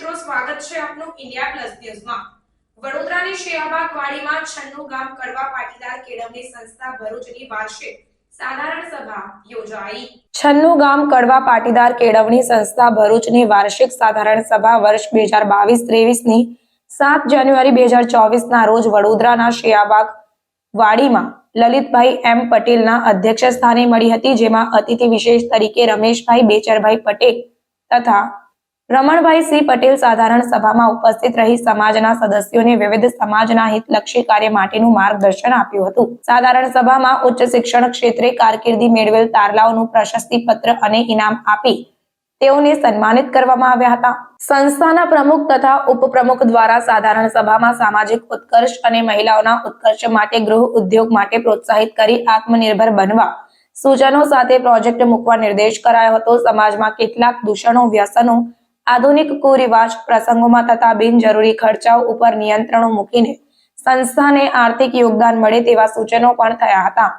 છે આપનું India plus ન્યૂઝમાં. વડોદરાની શેહબાગ વાડીમાં છન્નું ગામ કડવા પાટીદાર કેળવણી સંસ્થા ભરૂચની વાર્ષિક સાધારણ સભા યોજાઈ. છન્નું ગામ કડવા પાટીદાર કેળવણી સંસ્થા ભરૂચની વાર્ષિક સાધારણ સભા વર્ષ બે હજાર બાવીસ ત્રેવીસની સાત જાન્યુઆરી બે હજાર ચોવીસના રોજ વડોદરાના શિયાબાગ વાડીમાં લલિતભાઈ એમ પટેલના અધ્યક્ષ સ્થાને મળી હતી, જેમાં અતિથિ વિશેષ તરીકે રમેશભાઈ, બેચરભાઈ પટેલ તથા રમણભાઈ સી પટેલ સાધારણ સભામાં ઉપસ્થિત રહી સમાજના સદસ્યોને વિવિધ સમાજના હિતલક્ષી કાર્ય માટેનું માર્ગદર્શન આપ્યું હતું. સાધારણ સભામાં ઉચ્ચ શિક્ષણ ક્ષેત્રે કારકિર્દી મેળવેલ તારલાઓનું પ્રશસ્તિ પત્ર અને ઇનામ આપી તેઓને સન્માનિત કરવામાં આવ્યા હતા. સંસ્થાના પ્રમુખ તથા ઉપપ્રમુખ દ્વારા સાધારણ સભામાં સામાજિક ઉત્કર્ષ અને મહિલાઓના ઉત્કર્ષ માટે ગૃહ ઉદ્યોગ માટે પ્રોત્સાહિત કરી આત્મનિર્ભર બનવા સૂચનો સાથે પ્રોજેક્ટ મૂકવા નિર્દેશ કરાયો હતો. સમાજમાં કેટલાક દૂષણો, વ્યસનો આધુનિક કુરિવાજ પ્રસંગોમાં થતા બિનજરૂરી ખર્ચાઓ ઉપર નિયંત્રણો મૂકીને સંસ્થાને આર્થિક યોગદાન મળે તેવા સૂચનો પણ થયા હતા.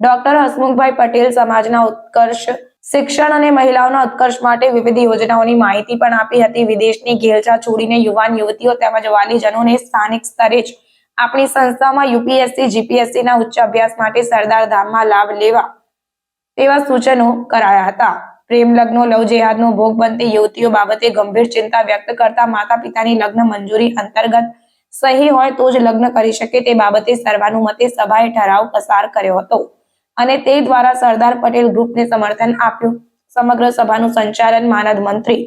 ડોક્ટર હસમુખભાઈ પટેલ સમાજના ઉત્કર્ષ શિક્ષણ અને મહિલાઓના ઉત્કર્ષ માટે વિવિધ યોજનાઓની માહિતી પણ આપી હતી. વિદેશની ઘેલછા છોડીને યુવાન યુવતીઓ તેમજ વાલીજનોને સ્થાનિક સ્તરે જ આપણી સંસ્થામાં યુપીએસસી જીપીએસસી ના ઉચ્ચ અભ્યાસ માટે સરદાર ધામમાં લાભ લેવા તેવા સૂચનો કરાયા હતા. પ્રેમ લગ્નો લવ જેહાદનો ભોગ બનતી યુવતીઓ બાબતે ગંભીર ચિંતા વ્યક્ત કરતા માતા પિતાની લગ્ન મંજૂરી અંતર્ગત સહી હોય તો જ લગ્ન કરી શકે તે બાબતે સર્વાનુમતે સભાએ ઠરાવ પસાર કર્યો હતો. અને તે દ્વારા સરદાર પટેલ ગ્રુપને સમર્થન આપ્યું. સમગ્ર સભાનું સંચાલન માનદ મંત્રી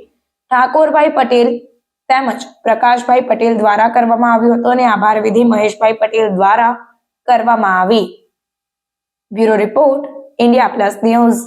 ઠાકોરભાઈ પટેલ તેમજ પ્રકાશભાઈ પટેલ દ્વારા કરવામાં આવ્યું હતું અને આભાર વિધિ મહેશભાઈ પટેલ દ્વારા કરવામાં આવી. Bureau report India plus news.